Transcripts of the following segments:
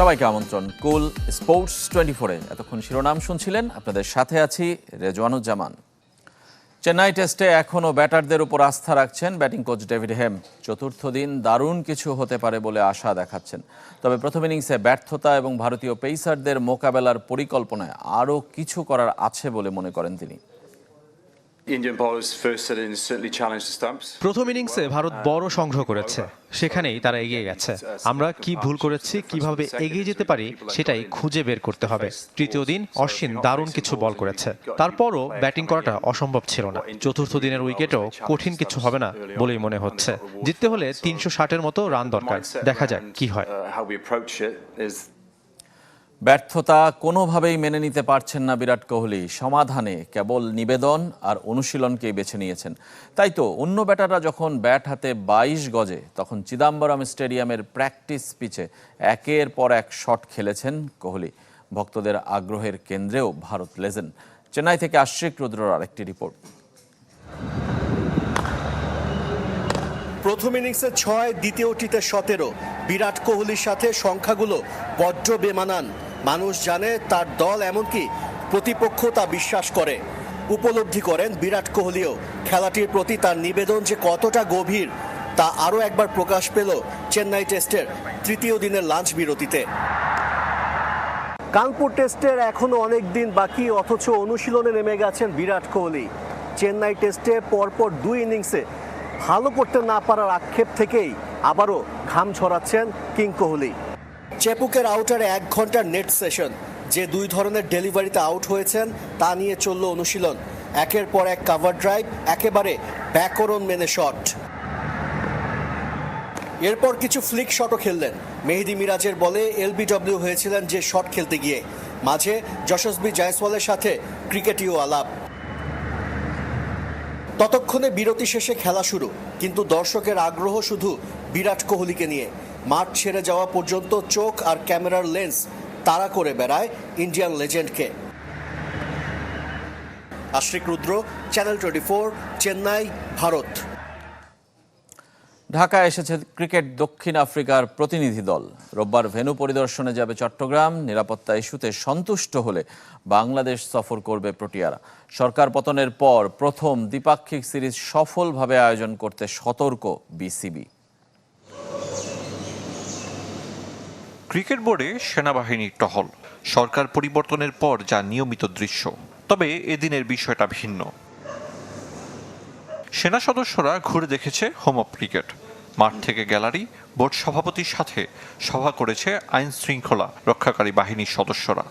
সবাইকে আমন্ত্রণ। কুল sports twenty ফোরে এতক্ষণ শিরোনাম শুনছিলেন। আপনাদের সাথে আছি রেজওয়ানুজ্জামান। চেন্নাই টেস্টে এখনও ব্যাটারদের উপর আস্থা রাখছেন ব্যাটিং কোচ ডেভিড হেম। চতুর্থ দিন দারুণ কিছু হতে পারে বলে আশা দেখাচ্ছেন। তবে প্রথম ইনিংসে ব্যর্থতা এবং ভারতীয় পেসারদের মোকাবেলার পরিকল্পনায় আরও কিছু করার আছে বলে মনে করেন তিনি। প্রথম ইনিংসে ভারত বড় সংগ্রহ করেছে। সেখানেই তারা এগিয়ে গেছে। আমরা কি ভুল করেছি কীভাবে এগিয়ে যেতে পারি সেটাই খুঁজে বের করতে হবে। তৃতীয় দিন অশ্বিন দারুণ কিছু বল করেছে। তারপরও ব্যাটিং করাটা অসম্ভব ছিল না। চতুর্থ দিনের উইকেটও কঠিন কিছু হবে না বলেই মনে হচ্ছে। জিততে হলে তিনশো ষাটের মতো রান দরকার। দেখা যাক কি হয়। ব্যর্থতা কোনোভাবেই মেনে নিতে পারছেন না বিরাট কোহলি। সমাধানে কেবল নিবেদন আর অনুশীলনকেই বেছে নিয়েছেন। তাই তো, অন্য ব্যাটাররা যখন ব্যাট হাতে বাইশ গজে, তখন চিদাম্বরম স্টেডিয়ামের প্র্যাকটিস পিচে একের পর এক শট খেলেছেন কোহলি। ভক্তদের আগ্রহের কেন্দ্রেও ভারত লেজেন্ড। চেন্নাই থেকে আশ্রিক রুদ্রর আরেকটি রিপোর্ট। প্রথম ইনিংসে ছয় দ্বিতীয়টিতে সতেরো। বিরাট কোহলির সাথে সংখ্যাগুলো বড্ড বেমানান। মানুষ জানে তার দল এমনকি প্রতিপক্ষ তা বিশ্বাস করে। উপলব্ধি করেন বিরাট কোহলিও। খেলাটির প্রতি তার নিবেদন যে কতটা গভীর, তা আরও একবার প্রকাশ পেল চেন্নাই টেস্টের তৃতীয় দিনের লাঞ্চ বিরতিতে। কানপুর টেস্টের এখনও অনেক দিন বাকি, অথচ অনুশীলনে নেমে গেছেন বিরাট কোহলি। চেন্নাই টেস্টে পরপর দুই ইনিংসে ভালো করতে না পারার আক্ষেপ থেকেই আবারও ঘাম ছড়াচ্ছেন কিং কোহলি। চেপুকের আউটারে এক ঘণ্টার নেট সেশন। যে দুই ধরনের ডেলিভারিতে আউট হয়েছেন, তা নিয়ে চলল অনুশীলন। একের পর এক কাভার ড্রাইভ একেবারে ব্যাকরণ মেনে শট এরপর কিছু ফ্লিক শটও খেললেন। মেহেদি মিরাজের বলে এলবিডব্লিউ হয়েছিলেন যে শট খেলতে গিয়ে। মাঝে যশস্বী জয়সওয়ালের সাথে ক্রিকেটীয় আলাপ। ততক্ষণে বিরতি শেষে খেলা শুরু, কিন্তু দর্শকের আগ্রহ শুধু বিরাট কোহলিকে নিয়ে। মাঠ ছেড়ে যাওয়া পর্যন্ত চোখ আর ক্যামেরার লেন্স তাড়া করে বেড়ায় Indian লেজেন্ডকে। Ashrik Rudra, channel twenty four, Chennai, Bharat. ঢাকায় এসেছে ক্রিকেট দক্ষিণ আফ্রিকার প্রতিনিধি দল। রোববার ভেন্যু পরিদর্শনে যাবে চট্টগ্রাম। নিরাপত্তা ইস্যুতে সন্তুষ্ট হলে বাংলাদেশ সফর করবে প্রোটিয়ারা। সরকার পতনের পর প্রথম দ্বিপাক্ষিক সিরিজ সফলভাবে আয়োজন করতে সতর্ক বিসিবি। ক্রিকেট বোর্ডে সেনাবাহিনীর টহল, সরকার পরিবর্তনের পর যা নিয়মিত দৃশ্য। তবে এদিনের বিষয়টা ভিন্ন। সেনা সদস্যরা ঘুরে দেখেছে হোম অফ ক্রিকেট। মাঠ থেকে গ্যালারি, বোর্ড সভাপতির সাথে সভা করেছে আইন শৃঙ্খলা রক্ষাকারী বাহিনীর সদস্যরা।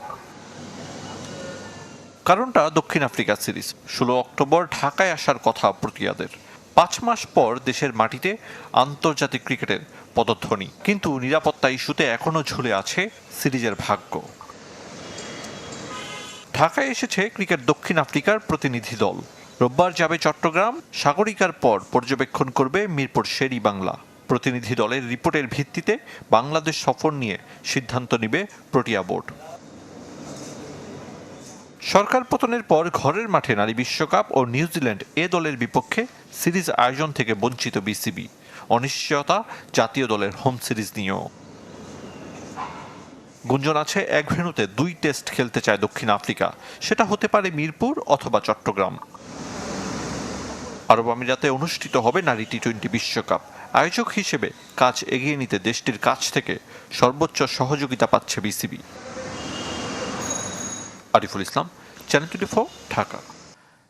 কারণটা দক্ষিণ আফ্রিকা সিরিজ, ষোলো অক্টোবর ঢাকায় আসার কথা প্রক্রিয়াদের পাঁচ মাস পর দেশের মাটিতে আন্তর্জাতিক ক্রিকেটের পদধ্বনি। কিন্তু নিরাপত্তা ইস্যুতে এখনও ঝুলে আছে সিরিজের ভাগ্য। ঢাকায় এসেছে ক্রিকেট দক্ষিণ আফ্রিকার প্রতিনিধি দল। রোববার যাবে চট্টগ্রাম, সাগরিকার পর পর্যবেক্ষণ করবে মিরপুর শেরি বাংলা। প্রতিনিধি দলের রিপোর্টের ভিত্তিতে বাংলাদেশ সফর নিয়ে সিদ্ধান্ত নেবে প্রোটিয়া বোর্ড। সরকার পতনের পর ঘরের মাঠে নারী বিশ্বকাপ ও নিউজিল্যান্ড এ দলের বিপক্ষে সিরিজ আয়োজন থেকে বঞ্চিত বিসিবি। অনিশ্চয়তা জাতীয় দলের হোম সিরিজ নিয়েও। গুঞ্জন আছে, এক ভেন্যুতে দুই টেস্ট খেলতে চায় দক্ষিণ আফ্রিকা। সেটা হতে পারে মিরপুর অথবা চট্টগ্রাম। আরব আমিরাতে অনুষ্ঠিত হবে নারী টি টোয়েন্টি বিশ্বকাপ। আয়োজক হিসেবে কাজ এগিয়ে নিতে দেশটির কাছ থেকে সর্বোচ্চ সহযোগিতা পাচ্ছে BCB. Ariful Islam channel twenty Dhaka.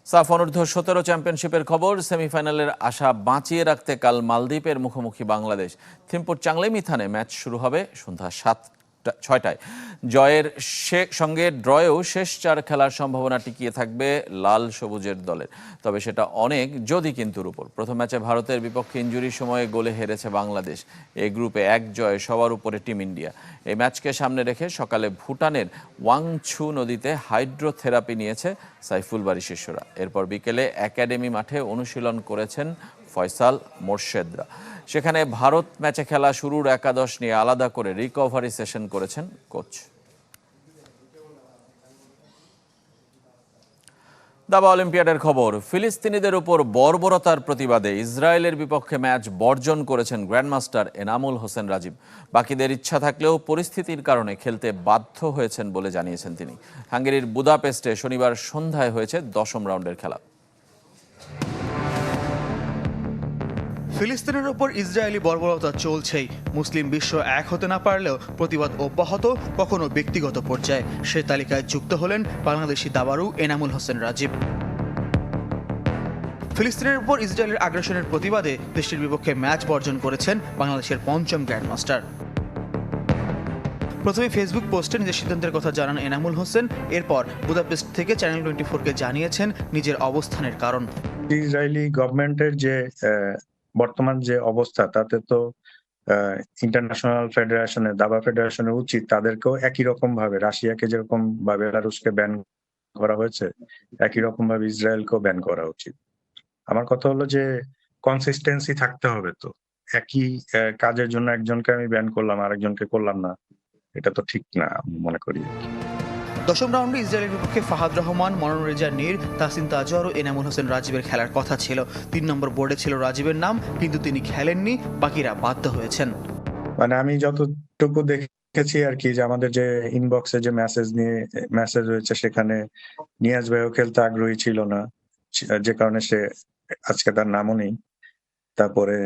SAFF অনূর্ধ্ব সতেরো চ্যাম্পিয়নশিপের খবর, সেমিফাইনালের আশা বাঁচিয়ে রাখতে কাল মালদ্বীপের মুখোমুখি বাংলাদেশ। থিম্পুর চাংলেমিথানে ম্যাচ শুরু হবে সন্ধ্যা সাতটা ছয়টায়। জয়ের সঙ্গে ড্রয়েও শেষ চার খেলার সম্ভাবনা টিকিয়ে থাকবে লাল সবুজের দলের। তবে সেটা অনেক, যদি কিন্তুর উপর প্রথম ম্যাচে ভারতের বিপক্ষে ইঞ্জুরির সময়ে গোলে হেরেছে বাংলাদেশ। এই গ্রুপে এক জয় সবার উপরে টিম ইন্ডিয়া। এই ম্যাচকে সামনে রেখে সকালে ভুটানের ওয়াংছু নদীতে হাইড্রোথেরাপি নিয়েছে সাইফুল বাড়ি শিষ্যরা। এরপর বিকেলে একাডেমি মাঠে অনুশীলন করেছেন ফয়সাল মোর্শেদরা। সেখানে ভারত ম্যাচে খেলা শুরুর একাদশ নিয়ে আলাদা করে রিকভারি সেশন করেছেন কোচ দাবা অলিম্পিয়াডের খবর, ফিলিস্তিনিদের উপর বর্বরতার প্রতিবাদে ইসরায়েলের বিপক্ষে ম্যাচ বর্জন করেছেন গ্র্যান্ডমাস্টার এনামুল হোসেন রাজীব। বাকিদের ইচ্ছা থাকলেও পরিস্থিতির কারণে খেলতে বাধ্য হয়েছেন বলে জানিয়েছেন তিনি। হাঙ্গেরির বুদাপেস্টে শনিবার সন্ধ্যায় হয়েছে দশম রাউন্ডের খেলা। ফিলিস্তিনের ওপর ইসরায়েলি বর্বরতা চলছেই। মুসলিম বিশ্ব এক হতে না পারলেও প্রতিবাদ অব্যাহত কখনো ব্যক্তিগত পর্যায়ে। সে তালিকায় যুক্ত হলেন বাংলাদেশি দাবারু এনামুল হোসেন রাজীব। ফিলিস্তিনের উপর ইসরায়েলের আগ্রাসনের প্রতিবাদে দেশটির বিপক্ষে ম্যাচ বর্জন করেছেন বাংলাদেশের পঞ্চম গ্র্যান্ডমাস্টার। প্রথমে ফেসবুক পোস্টে নিজের সিদ্ধান্তের কথা জানান এনামুল হোসেন। এরপর বুদাপেস্ট থেকে চ্যানেল টোয়েন্টি ফোরকে জানিয়েছেন নিজের অবস্থানের কারণ। ইসরায়েলি গভর্নমেন্টের যে বর্তমান যে অবস্থা, তাতে তো ইন্টারন্যাশনাল ফেডারেশনে দাবা ফেডারেশনের উচিত, তাদেরকেও একই রকম ভাবে, রাশিয়াকে যেরকম বা বেলারুশকে ব্যান করা হয়েছে, একই রকম ভাবে ইসরায়েলকেও ব্যান করা উচিত। আমার কথা হলো যে কনসিস্টেন্সি থাকতে হবে তো। একই কাজের জন্য একজনকে আমি ব্যান করলাম, আরেকজনকে করলাম না, এটা তো ঠিক না মনে করি দশম রাউন্ডে ইসরায়েলের বিপক্ষে ফাহাদ রহমান মনোন রেজা নীর তাসিন তাজওয়ার ও এনামুল হোসেন রাজীবের খেলার কথা ছিল। তিন নম্বর বোর্ডে ছিল রাজীবের নাম, কিন্তু তিনি খেলেননি, বাকিরা বাধ্য হয়েছেন। মানে আমি যতটুকু দেখেছি আর কি, যে আমাদের যে ইনবক্সে যে মেসেজ নিয়ে মেসেজ রয়েছে সেখানে নিয়াজ ভাইও খেলতে আগ্রহী ছিল না, যে কারণে সে আজকে তার নামও নেই। তারপরে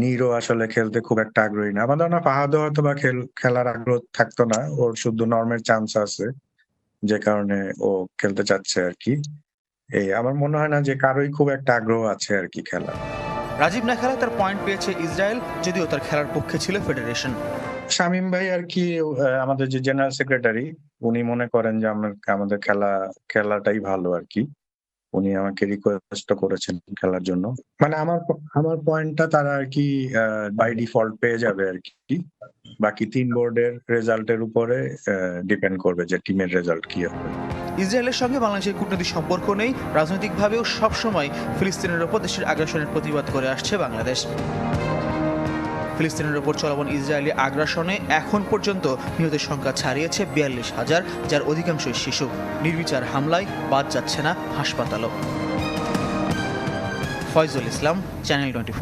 নীরও আসলে খেলতে খুব একটা আগ্রহী না। আমার ধারণা ফাহাদও হয়তো বা খেল, খেলার আগ্রহ থাকতো না, ওর শুদ্ধ নর্মের চান্স আছে। যে কারণে ও খেলতে চাচ্ছে আর কি। এই আমার মনে হয় না যে কারোই খুব একটা আগ্রহ আছে আর কি খেলা রাজীব না খেলায় তার পয়েন্ট পেয়েছে ইসরায়েল যদিও তার খেলার পক্ষে ছিল ফেডারেশন শামিম ভাই আর কি আমাদের যে জেনারেল সেক্রেটারি উনি মনে করেন যে আমার আমাদের খেলা খেলাটাই ভালো আর কি। উনি আমাকে রিকোয়েস্ট করেছেন খেলার জন্য। মানে আমার আমার পয়েন্টটা তারা আর কি বাই ডিফল্ট পেয়ে যাবে আর কি। বাকি তিন বোর্ডের রেজাল্টের উপরে ডিপেন্ড করবে যে টিমের রেজাল্ট কি হবে। ইসরায়েলের সঙ্গে বাংলাদেশের কূটনৈতিক সম্পর্ক নেই রাজনৈতিকভাবেও সবসময় ফিলিস্তিনের উপর দেশের আগ্রাসনের প্রতিবাদ করে আসছে বাংলাদেশ। ফিলিস্তিনের ওপর চলমান ইসরায়েলি আগ্রাসনে এখন পর্যন্ত নিহতের সংখ্যা ছাড়িয়েছে বিয়াল্লিশ হাজার, যার অধিকাংশই শিশু। নির্বিচার হামলায় বাদ যাচ্ছে না হাসপাতালও। ফয়জুল ইসলাম চ্যানেল টোয়েন্টি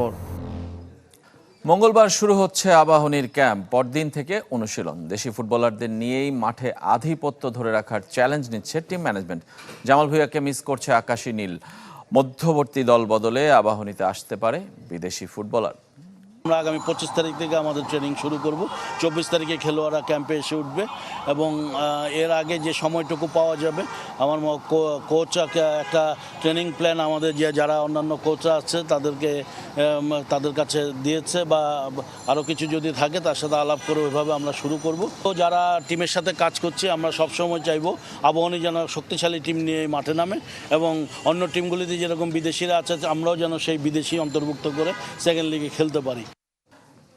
মঙ্গলবার শুরু হচ্ছে আবাহনীর ক্যাম্প, পরদিন থেকে অনুশীলন। দেশি ফুটবলারদের নিয়েই মাঠে আধিপত্য ধরে রাখার চ্যালেঞ্জ নিচ্ছে টিম ম্যানেজমেন্ট। জামাল ভুঁইয়াকে মিস করছে আকাশী নীল। মধ্যবর্তী দল বদলে আবাহনীতে আসতে পারে বিদেশি ফুটবলার। আমরা আগামী পঁচিশ তারিখ থেকে আমাদের ট্রেনিং শুরু করব। চব্বিশ তারিখে খেলোয়াড়রা ক্যাম্পে এসে উঠবে এবং এর আগে যে সময়টুকু পাওয়া যাবে, আমার কোচ একটা- ট্রেনিং প্ল্যান আমাদের যে যারা অন্যান্য কোচরা আছে, তাদেরকে তাদের কাছে দিয়েছে বা আরও কিছু যদি থাকে তার সাথে আলাপ করে ওইভাবে আমরা শুরু করব। তো যারা টিমের সাথে কাজ করছে, আমরা সবসময় চাইব আবহানী যেন শক্তিশালী টিম নিয়ে মাঠে নামে এবং অন্য টিমগুলিতে যেরকম বিদেশিরা আছে, আমরাও যেন সেই বিদেশি অন্তর্ভুক্ত করে সেকেন্ড লিগে খেলতে পারি।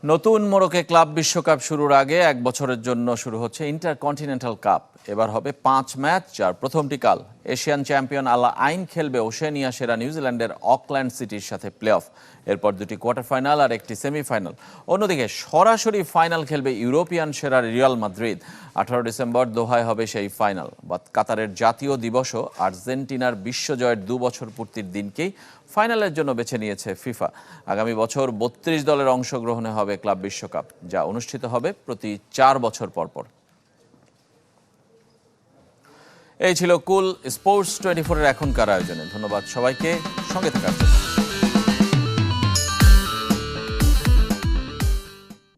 নতুন মোড়কে ক্লাব বিশ্বকাপ শুরুর আগে এক বছরের জন্য শুরু হচ্ছে ইন্টারকন্টিনেন্টাল কাপ। এবার হবে পাঁচ ম্যাচ, যার প্রথমটি কাল। এশিয়ান চ্যাম্পিয়ন আল্লাহ আইন খেলবে ওশেনিয়া সেরা নিউজিল্যান্ডের অকল্যান্ড সিটির সাথে প্লে অফ এরপর দুটি কোয়ার্টার ফাইনাল আর একটি সেমিফাইনাল। অন্যদিকে সরাসরি ফাইনাল খেলবে ইউরোপিয়ান সেরা রিয়াল মাদ্রিদ। আঠারো ডিসেম্বর দোহায় হবে সেই ফাইনাল। বা কাতারের জাতীয় দিবসও আর্জেন্টিনার বিশ্বজয়ের দু বছর পূর্তির দিনকেই ফাইনালের জন্য বেছে নিয়েছে ফিফা। আগামী বছর বত্রিশ দলের অংশগ্রহণে হবে ক্লাব বিশ্বকাপ, যা অনুষ্ঠিত হবে প্রতি চার বছর পর পর এই ছিল কুল স্পোর্টস টোয়েন্টি ফোরের এখনকার আয়োজনে। ধন্যবাদ সবাইকে। সঙ্গে থাকার জন্য।